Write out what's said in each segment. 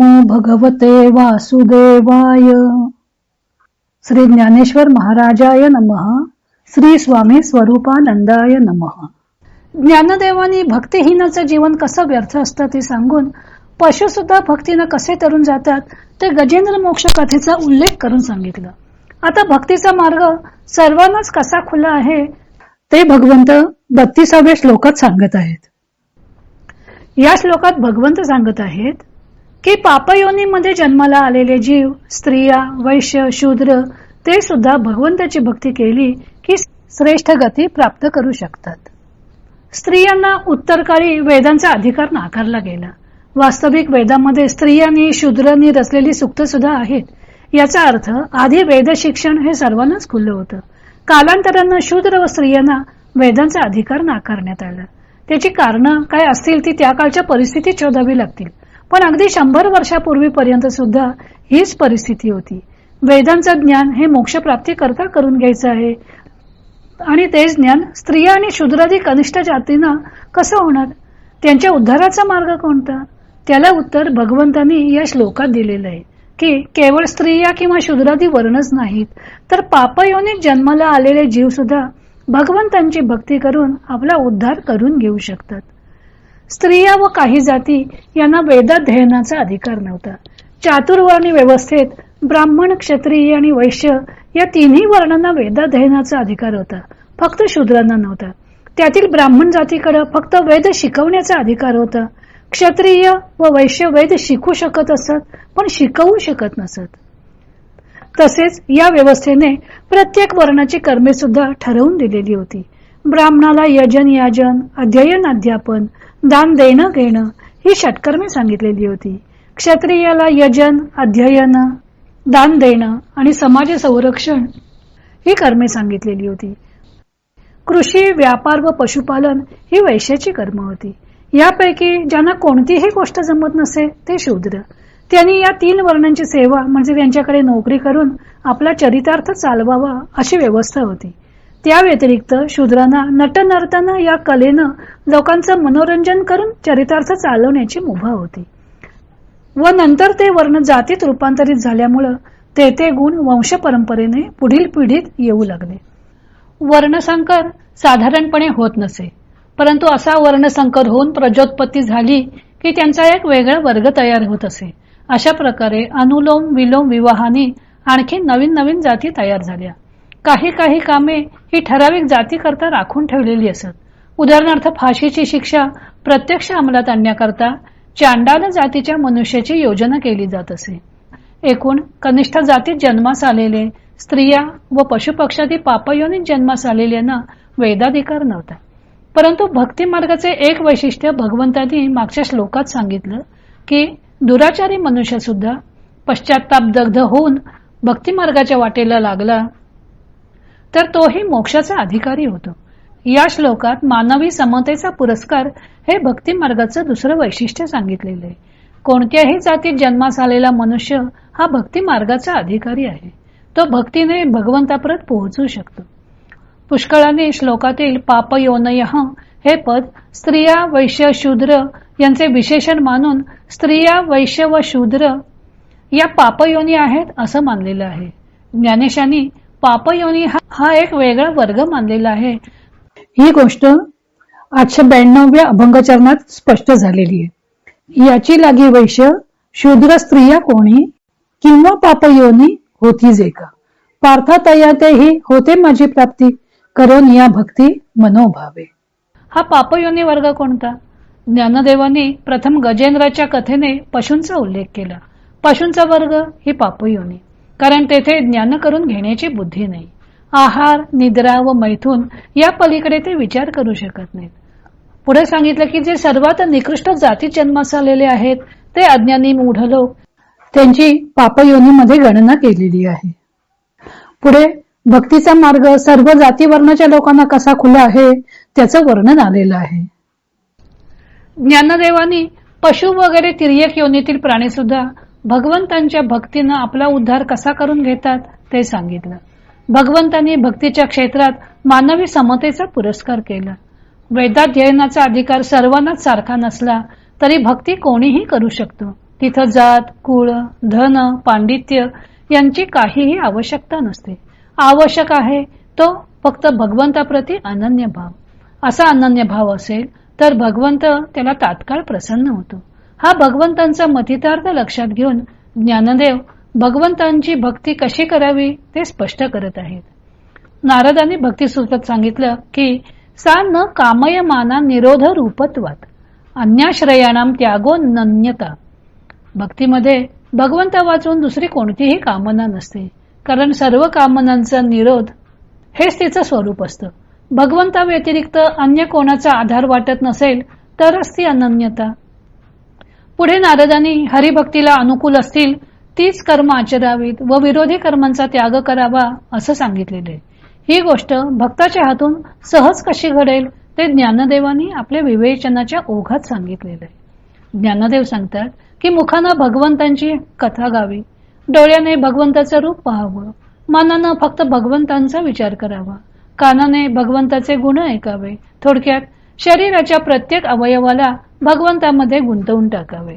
नमो भगवते वासुदेवाय. श्री ज्ञानेश्वर महाराजाय नमः. श्री स्वामी स्वरूपानंदाय नमः. ज्ञानदेवानी भक्तिहीनाचं जीवन कसं व्यर्थ असतं ते सांगून पशु सुद्धा भक्तीनं कसे तरून जातात ते गजेंद्र मोक्ष कथेचा उल्लेख करून सांगितलं. आता भक्तीचा मार्ग सर्वांनाच कसा खुला आहे? ते भगवंत बत्तीसाव्या श्लोकात सांगत आहेत. या श्लोकात भगवंत सांगत आहेत की पापयोनीमध्ये जन्माला आलेले जीव स्त्रिया वैश्य शूद्र ते सुद्धा भगवंताची भक्ती केली की श्रेष्ठ गती प्राप्त करू शकतात. स्त्रियांना उत्तरकाळी वेदांचा अधिकार नाकारला गेला. वास्तविक वेदामध्ये स्त्रियांनी शूद्रांनी रचलेली सुक्त सुद्धा आहेत. याचा अर्थ आधी वेद शिक्षण हे सर्वांनाच खुलं होतं. कालांतरानं शूद्र व स्त्रियांना वेदांचा अधिकार नाकारण्यात आला. त्याची कारणं काय असतील ती त्या काळच्या परिस्थितीत शोधावी लागतील. पण अगदी शंभर वर्षापूर्वीपर्यंत सुद्धा हीच परिस्थिती होती. वेदांचं ज्ञान हे मोक्षप्राप्ती करता करून घ्यायचं आहे. आणि तेच ज्ञान स्त्रिया आणि शूद्रादी कनिष्ठ जातींना कसं होणार? त्यांच्या उद्धाराचा मार्ग कोणता? त्याला उत्तर भगवंतांनी या श्लोकात दिलेलं आहे की केवळ स्त्रिया किंवा शूद्रादी वर्णच नाहीत तर पापयोनीत जन्माला आलेले जीव सुद्धा भगवंतांची भक्ती करून आपला उद्धार करून घेऊ शकतात. स्त्रिया व काही जाती यांना वेदाध्ययनाचा अधिकार नव्हता. चातुर्वर्णी व्यवस्थेत ब्राह्मण क्षत्रिय आणि वैश्य या तिन्ही वर्णांना वेदाध्ययनाचा अधिकार होता. फक्त शूद्रांना नव्हता. त्यातील ब्राह्मण जातीकडे फक्त वेद शिकवण्याचा अधिकार होता. क्षत्रिय व वैश्य वेद शिकू शकत असत पण शिकवू शकत नसत. तसेच या व्यवस्थेने प्रत्येक वर्णाची कर्मे सुद्धा ठरवून दिलेली होती. ब्राह्मणाला यजन याजन अध्ययन अध्यापन दान देणं घेणं ही षटकर्मे सांगितलेली होती. क्षत्रियाला यजन अध्ययन दान देणं आणि समाज संरक्षण ही कर्मे सांगितलेली होती. कृषी व्यापार व पशुपालन ही वैश्याची कर्म होती. यापैकी ज्यांना कोणतीही गोष्ट जमत नसे ते शूद्र. त्यांनी या तीन वर्णांची सेवा म्हणजे त्यांच्याकडे नोकरी करून आपला चरितार्थ चालवावा अशी व्यवस्था होती. त्या व्यतिरिक्त शूद्रांना नटनर्तना या कलेनं लोकांचं मनोरंजन करून चरितार्थ चालवण्याची मुभा होती. व नंतर ते वर्ण जातीत रूपांतरित झाल्यामुळं ते ते गुण वंश परंपरेने पुढील पिढीत येऊ लागले. वर्णसंकर साधारणपणे होत नसे परंतु असा वर्णसंकर होऊन प्रजोत्पत्ती झाली की त्यांचा एक वेगळा वर्ग तयार होत असे. अशा प्रकारे अनुलोम विलोम विवाहाने आणखी नवीन नवीन जाती तयार झाल्या. काही काही कामे ही ठराविक जातीकरता राखून ठेवलेली असत. उदाहरणार्थ फाशीची शिक्षा प्रत्यक्ष अंमलात आणण्याकरता चांडाल जातीच्या मनुष्याची योजना केली जात असे. एकूण कनिष्ठ जातीत जन्मास आलेले स्त्रिया व पशुपक्षादी पापयोनीत जन्मास आलेल्यांना वेदाधिकार नव्हता. परंतु भक्ती मार्गाचे एक वैशिष्ट्य भगवंतांनी मागच्या श्लोकात सांगितलं की दुराचारी मनुष्य सुद्धा पश्चाताप दग्ध होऊन भक्ती मार्गाच्या वाटेला लागला तर तोही मोक्षाचा अधिकारी होतो. या श्लोकात मानवी समतेचा पुरस्कार हे भक्ती मार्गाचं दुसरं वैशिष्ट्य सांगितलेलं आहे. कोणत्याही जातीत जन्मास आलेला मनुष्य हा भक्ती मार्गाचा अधिकारी आहे. तो भक्तीने भगवंतापर्यंत पोहोचू शकतो. पुष्कळाने श्लोकातील पापयोनय हे पद स्त्रिया वैश्य शूद्र यांचे विशेषण मानून स्त्रिया वैश्य व शूद्र या पापयोनी आहेत असं मानलेलं आहे. ज्ञानेशांनी पापयोनी हा एक वेगळा वर्ग मानलेला आहे. ही गोष्ट आठशे ब्याण्णव्या अभंगचरणात स्पष्ट झालेली आहे. याची लागी वैश्य शूद्र स्त्रिया कोणी किंवा पापयोनी होती जे का? पार्थातया तेही होते माझी प्राप्ती करून या भक्ती मनोभावे. हा पापयोनी वर्ग कोणता? ज्ञानदेवानी प्रथम गजेंद्राच्या कथेने पशूंचा उल्लेख केला. पशूंचा वर्ग ही पापयोनी. कारण तेथे ज्ञान करून घेण्याची बुद्धी नाही. आहार निद्रा व मैथून या पलीकडे ते विचार करू शकत नाहीत. पुढे सांगितलं की जे सर्वात निकृष्ट जाती जन्मास आलेले आहेत ते अज्ञानी मूढ लोक त्यांची पापयोनीमध्ये गणना केलेली आहे. पुढे भक्तीचा मार्ग सर्व जाती वर्णाच्या लोकांना कसा खुला आहे त्याचं वर्णन आलेलं आहे. ज्ञानदेवानी पशु वगैरे तिर्यक योनीतील प्राणी सुद्धा भगवंतांच्या भक्तीनं आपला उद्धार कसा करून घेतात ते सांगितलं. भगवंतांनी भक्तीच्या क्षेत्रात मानवी समतेचा पुरस्कार केला. वेदाध्ययनाचा अधिकार सर्वांनाच सारखा नसला तरी भक्ती कोणीही करू शकतो. तिथं जात कुळ धन पांडित्य यांची काहीही आवश्यकता नसते. आवश्यक आहे तो फक्त भगवंताप्रती अनन्य भाव. असा अनन्य भाव असेल तर भगवंत त्याला तात्काळ प्रसन्न होतो. हा भगवंतांचा मथितार्थ लक्षात घेऊन ज्ञानदेव भगवंतांची भक्ती कशी करावी ते स्पष्ट करत आहेत. नारदांनी भक्ती सूत्रात सांगितलं की सा न कामयमाना निरोध रूपत्वात. अन्याश्रयाणाम त्यागो नन्यता. भक्तीमध्ये भगवंता वाचून दुसरी कोणतीही कामना नसते. कारण सर्व कामनांचा निरोध हेच तिचं स्वरूप असतं. भगवंता व्यतिरिक्त अन्य कोणाचा आधार वाटत नसेल तरच ती अनन्यता. पुढे नारदांनी हरिभक्तीला अनुकूल असतील तीच कर्म आचरावीत व विरोधी कर्मांचा त्याग करावा असं सांगितलेले. ही गोष्ट भक्ताच्या हातून सहज कशी घडेल ते ज्ञानदेवानी आपल्या विवेचनाच्या ओघात सांगितलेले. ज्ञानदेव सांगतात की मुखानं भगवंतांची कथा गावी डोळ्याने भगवंताचं रूप पाहावं मनानं फक्त भगवंतांचा विचार करावा कानाने भगवंताचे गुण ऐकावे थोडक्यात शरीराच्या प्रत्येक अवयवाला भगवंतामध्ये गुंतवून टाकावे.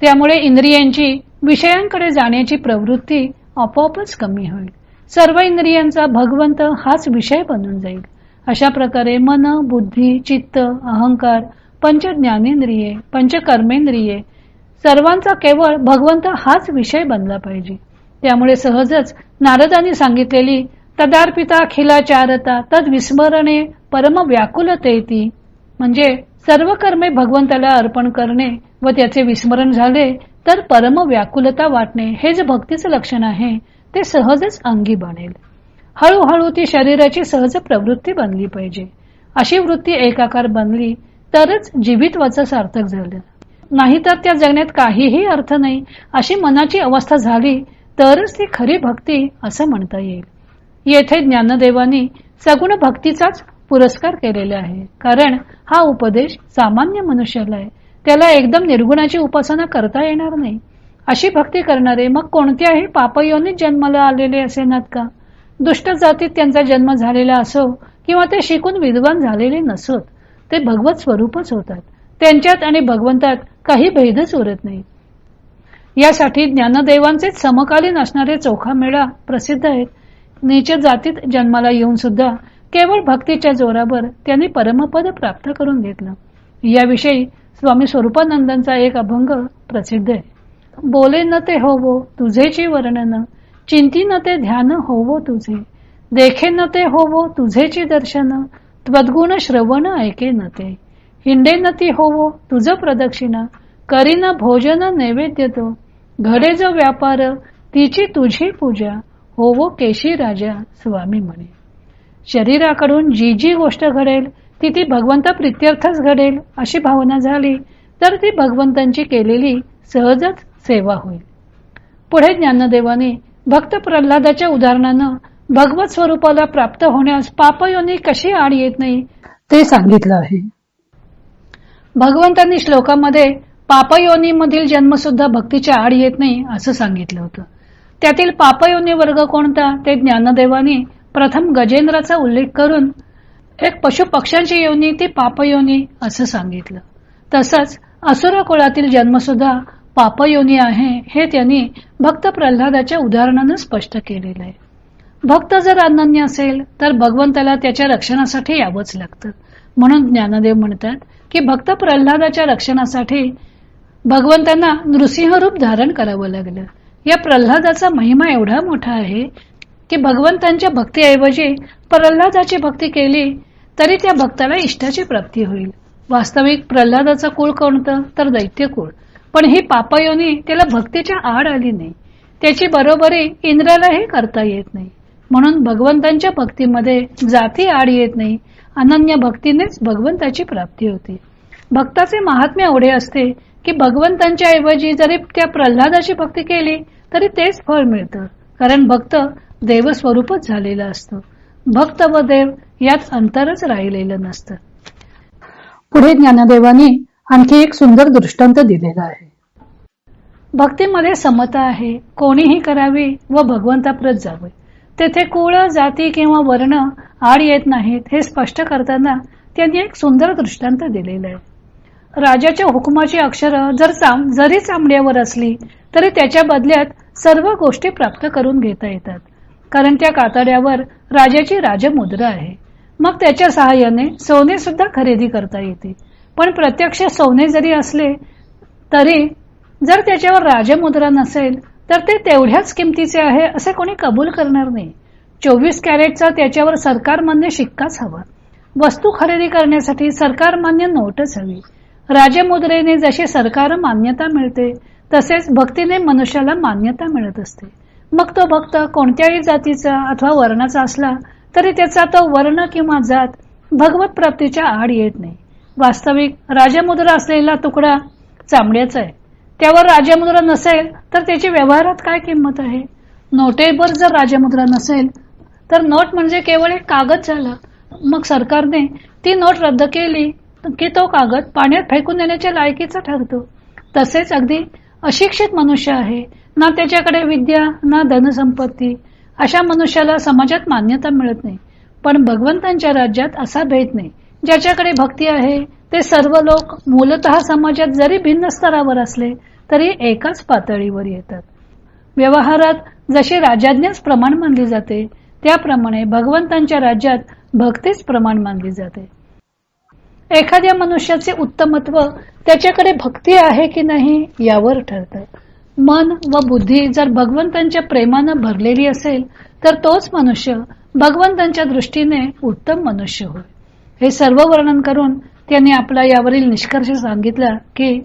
त्यामुळे इंद्रियांची विषयांकडे जाण्याची प्रवृत्ती आपोआपच कमी होईल. सर्व इंद्रियांचा भगवंत हाच विषय बनून जाईल. अशा प्रकारे मन बुद्धी चित्त अहंकार पंच ज्ञानेंद्रिये पंच कर्मेंद्रिये सर्वांचा केवळ भगवंत हाच विषय बनला पाहिजे. त्यामुळे सहजच नारदांनी सांगितलेली तदार्पिता खिलाचारता तद विस्मरणे परम व्याकुलतेती म्हणजे सर्व कर्मे भगवंताला अर्पण करणे व त्याचे विस्मरण झाले तर परम व्याकुलता वाटणे हे जे भक्तीचं लक्षण आहे. ते सहजच अंगी बनेल. हळूहळू ती शरीराची सहज प्रवृत्ती बनली पाहिजे. अशी वृत्ती एकाकार बनली तरच जीवितवाचं सार्थक झालं. नाहीतर त्या जगण्यात काहीही अर्थ नाही. अशी मनाची अवस्था झाली तरच ती खरी भक्ती असं म्हणता येईल. येथे ज्ञानदेवानी सगुण भक्तीचाच पुरस्कार केलेले आहे. कारण हा उपदेश सामान्य मनुष्याला आहे. त्याला एकदम निर्गुणाची उपासना करता येणार नाही. अशी भक्ती करणारे मग कोणत्याही पापयोनीत जन्माला आलेले असेनात का? दुष्ट जातीत त्यांचा जन्म झालेला असो किंवा ते शिकून विद्वान झालेले नसोत. ते भगवत स्वरूपच होतात. त्यांच्यात आणि भगवंतात काही भेदच उरत नाही. यासाठी ज्ञानदेवांचे समकालीन असणारे चोखा मेळा प्रसिद्ध आहेत. नीच जातीत जन्माला येऊन सुद्धा केवळ भक्तीच्या जोरावर त्यांनी परमपद प्राप्त करून घेतलं. याविषयी स्वामी स्वरूपानंदांचा एक अभंग प्रसिद्ध आहे. बोले न ते होवो तुझेची वर्णन चिंती न ते ध्यान होवो तुझे देखे न ते होवो तुझेची दर्शन त्वद्गुण श्रवण ऐके न ते. हिंडे न ती होवो तुझ प्रदक्षिणा करीन भोजन नैवेद्य तो. घडे जो व्यापार तिची तुझी पूजा होवो केशी राजा स्वामी म्हणे. शरीराकडून जी जी गोष्ट घडेल ती ती भगवंत प्रित्यर्थच घडेल अशी भावना झाली तर ती भगवंतांची केलेली सहजच सेवा होईल. पुढे ज्ञानदेवाने भक्त प्रल्हादाच्या उदाहरणानं भगवत स्वरूपाला प्राप्त होण्यास पापयोनी कशी आड येत नाही ते सांगितलं आहे. भगवंतांनी श्लोकामध्ये पापयोनीमधील जन्म सुद्धा भक्तीच्या आड येत नाही असं सांगितलं होतं. त्यातील पापयोनी वर्ग कोणता ते ज्ञानदेवानी प्रथम गजेंद्राचा उल्लेख करून एक पशु पक्ष्यांची योनी ती पापयोनी असं सांगितलं. तसंच असुर कुळातील जन्म सुद्धा पापयोनी आहे हे त्यांनी भक्त प्रल्हादाच्या उदाहरणानं स्पष्ट केलेलं आहे. भक्त जर अनन्य असेल तर भगवंताला त्याच्या रक्षणासाठी यावंच लागतं. म्हणून ज्ञानदेव म्हणतात की भक्त प्रल्हादाच्या रक्षणासाठी भगवंतांना नृसिंह रूप धारण करावं लागलं. या प्रल्हादाचा महिमा एवढा मोठा आहे की भगवंतांच्या भक्तीऐवजी प्रल्हादाची भक्ती केली तरी त्या भक्ताला इष्टाची प्राप्ती होईल. वास्तविक प्रल्हादाचा कुळ कोणतं? तर दैत्य कुळ पण ही पापयोनी त्याला भक्तीच्या आड आली नाही. त्याची बरोबरी इंद्रालाही करता येत नाही. म्हणून भगवंतांच्या भक्तीमध्ये जाती आड येत नाही. अनन्य भक्तीनेच भगवंताची प्राप्ती होते. भक्ताचे महात्म्य एवढे असते की भगवंतांच्या ऐवजी जरी त्या प्रल्हादाची भक्ती केली तरी तेच फळ मिळतं. कारण भक्त देवस्वरूपच झालेला असतो. भक्त व देव यात अंतरच राहिलेलं नसतं. पुढे ज्ञानदेवाने आणखी एक सुंदर दृष्टांत दिलेला आहे. भक्तीमध्ये समता आहे. कोणीही करावी व भगवंताप्रत जावे. तेथे कुळ जाती किंवा वर्ण आड येत नाहीत हे स्पष्ट करताना त्यांनी एक सुंदर दृष्टांत दिलेला आहे. राजाच्या हुकुमाची अक्षरं जर चाम जरी चामड्यावर असली तरी त्याच्या बदल्यात सर्व गोष्टी प्राप्त करून घेता येतात. कारण त्या कातड्यावर राजाची राजमुद्रा आहे. मग त्याच्या सहाय्याने सोने सुद्धा खरेदी करता येते. पण प्रत्यक्ष सोने जरी असले तरी जर त्याच्यावर राजमुद्रा नसेल तर ते तेवढ्याच किमतीचे आहे असे कोणी कबूल करणार नाही. चोवीस कॅरेटचा त्याच्यावर सरकार मान्य शिक्काच हवा. वस्तू खरेदी करण्यासाठी सरकार मान्य नोटच हवी. राजमुद्रेने जशी सरकार मान्यता मिळते तसेच भक्तीने मनुष्याला मान्यता मिळत असते. मग तो भक्त कोणत्याही जातीचा अथवा वर्णाचा असला तरी त्याचा तो वर्ण किंवा जात भगवत प्राप्तीच्या आड येत नाही. वास्तविक राजमुद्रा असलेला तुकडा चांबड्याचा आहे. त्यावर राजमुद्रा नसेल तर त्याची व्यवहारात काय किंमत आहे? नोटेवर जर राजमुद्रा नसेल तर नोट म्हणजे केवळ एक कागद झाला. मग सरकारने ती नोट रद्द केली की तो कागद पाण्यात फेकून देण्याच्या लायकीचा ठरतो. तसेच अगदी अशिक्षित मनुष्य आहे. ना त्याच्याकडे विद्या ना धनसंपत्ती. अशा मनुष्याला समाजात मान्यता मिळत नाही. पण भगवंतांच्या राज्यात असा भेद नाही. ज्याच्याकडे भक्ती आहे ते सर्व लोक मूलतः समाजात जरी भिन्न स्तरावर असले तरी एकाच पातळीवर येतात. व्यवहारात जशी राजाज्ञाच प्रमाण मानली जाते त्याप्रमाणे भगवंतांच्या राज्यात भक्तीच प्रमाण मानली जाते. एखाद्या मनुष्याचे उत्तमत्व त्याच्याकडे भक्ती आहे की नाही यावर ठरतं. मन व बुद्धी जर भगवंतांच्या प्रेमानं भरलेली असेल तर तोच मनुष्य भगवंतांच्या दृष्टीने उत्तम मनुष्य होय. हे सर्व वर्णन करून त्यांनी आपला यावरील निष्कर्ष सांगितला की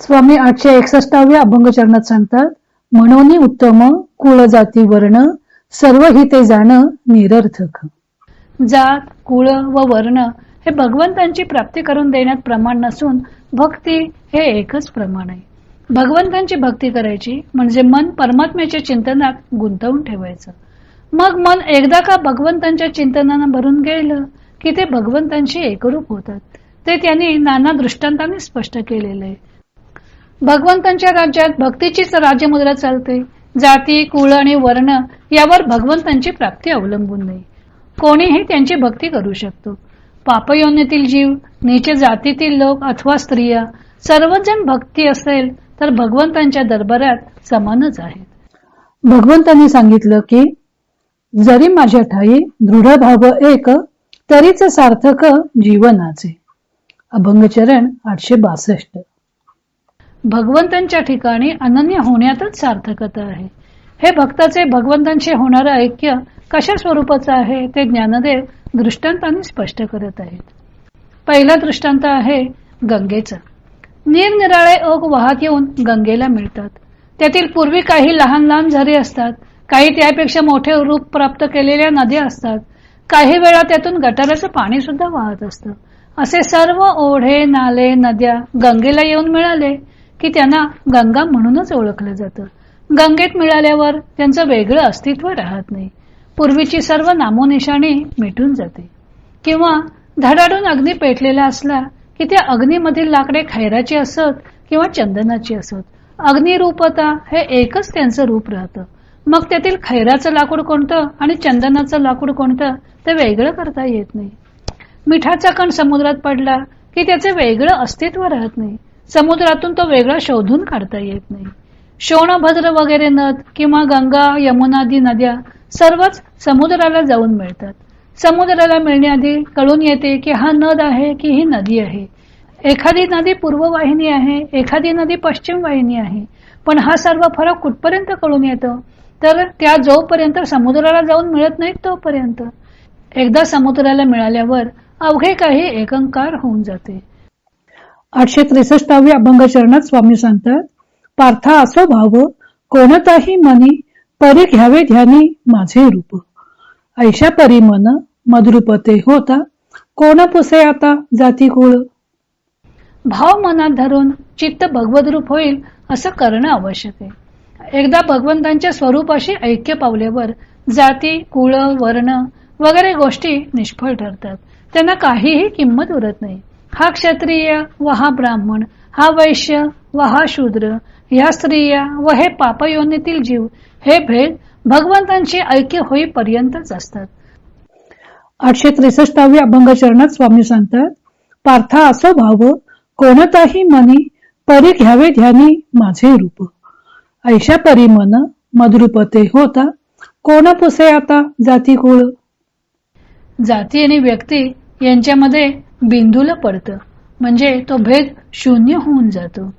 स्वामी आठशे एकसष्टाव्या अभंग चरणात सांगतात म्हणून उत्तम कुळ जाती वर्ण सर्व हिते जाण निरर्थक. जात कुळ व वर्ण हे भगवंतांची प्राप्ती करून देण्यात प्रमाण नसून भक्ती हे एकच प्रमाण आहे. भगवंतांची भक्ती करायची म्हणजे मन परमात्म्याच्या चिंतनात गुंतवून ठेवायचं. मग मन एकदा का भगवंतांच्या चिंतनानं भरून गेलं की ते भगवंतांशी एकरूप होतात. ते त्यांनी नाना दृष्टांताने स्पष्ट केलेलं आहे भगवंतांच्या राज्यात भक्तीचीच राज्यमुद्रा चालते. जाती कुळ आणि वर्ण यावर भगवंतांची प्राप्ती अवलंबून नाही. कोणीही त्यांची भक्ती करू शकतो. पापयोनीतील जीव नीचे जातीतील लोक अथवा स्त्रिया सर्वजण भक्ती असेल तर भगवंतांच्या दरबारात समानच आहेत. भगवंतांनी सांगितलं की जरी माझ्या ठाई दृढ भाव एक तरीच सार्थक जीवनाचे. अभंगचरण आठशे बासष्ट. भगवंतांच्या ठिकाणी अनन्य होण्यातच सार्थकता आहे. हे भक्ताचे भगवंतांशी होणारं ऐक्य कशा स्वरूपाचं आहे ते ज्ञानदेव दृष्टांताने स्पष्ट करत आहेत. पहिला दृष्टांत आहे गंगेचा. निरनिराळे ओघ वाहत येऊन गंगेला मिळतात. त्यातील पूर्वी काही लहान लहान झरे असतात. काही त्यापेक्षा मोठे रूप प्राप्त केलेल्या नद्या असतात. काही वेळा त्यातून गटाराचं पाणी सुद्धा वाहत असतं. असे सर्व ओढे नाले नद्या गंगेला येऊन मिळाले की त्यांना गंगा म्हणूनच ओळखलं जातं. गंगेत मिळाल्यावर त्यांचं वेगळं अस्तित्व राहत नाही. पूर्वीची सर्व नामोनिशाणी मिटून जाते. किंवा धडाडून अग्नी पेटलेला असला की त्या अग्नीमधील लाकडे खैराची असत किंवा चंदनाची असत. अग्निरूपता हे एकच त्यांचं रूप राहतं. मग त्यातील खैराचं लाकूड कोणतं आणि चंदनाचं लाकूड कोणतं ते वेगळं करता येत नाही. मिठाचा कण समुद्रात पडला की त्याचे वेगळं अस्तित्व राहत नाही. समुद्रातून तो वेगळा शोधून काढता येत नाही. शोणभद्र वगैरे नद किंवा गंगा यमुनादी नद्या सर्वच समुद्राला जाऊन मिळतात. समुद्राला मिळण्याआधी कळून येते की हा नद आहे की ही नदी आहे. एखादी नदी पूर्व वाहिनी आहे एखादी नदी पश्चिम वाहिनी आहे. पण हा सर्व फरक कुठपर्यंत कळून येतो? तर त्या जोपर्यंत समुद्राला जाऊन मिळत नाहीत तोपर्यंत. एकदा समुद्राला मिळाल्यावर अवघे काही एकंकार होऊन जाते. आठशे त्रेसष्टावी अभंगचरणात स्वामी सांगतात पार्था असो भाव कोणताही मनी परी घ्यावे ध्यानी माझे रूप. ऐशा परी मन मधुरपते होता. कोण पुसे आता जाती कुळ? भाव मनात धरून चित्त भगवत रूप होईल असं करणं आवश्यक आहे. एकदा भगवंतांच्या स्वरूपाशी ऐक्य पावल्यावर जाती कुळ वर्ण वगैरे गोष्टी निष्फळ ठरतात. त्यांना काहीही किंमत उरत नाही. हा क्षत्रिय व हा ब्राह्मण हा वैश्य व हा शूद्र ह्या स्त्रिया व हे पापयोनीतील जीव हे भेद भगवंतांची ऐक्य होईपर्यंतच असतात. आठशे त्रेसष्टाव्या अभंगचरणात स्वामी सांगतात पार्था असो भाव कोणताही मनी परी घ्यावे ध्यानी माझे रूप. ऐशा परी मन मधुरूपते होता कोण पुसे आता जाती कुळ? जाती आणि व्यक्ती यांच्यामध्ये बिंदूला पडतं म्हणजे तो भेद शून्य होऊन जातो.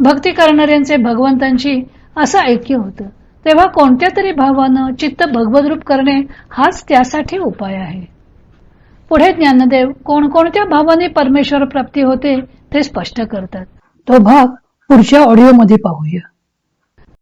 भक्ती करणाऱ्यांचे भगवंतांची असं ऐक्य होतं तेव्हा कोणत्या तरी भावानं चित्त भगवद्रूप करणे हाच त्यासाठी उपाय आहे. पुढे ज्ञानदेव कोणकोणत्या भावाने परमेश्वर प्राप्ती होते ते स्पष्ट करतात. तो भाग पुढच्या ऑडिओ मध्ये पाहूया.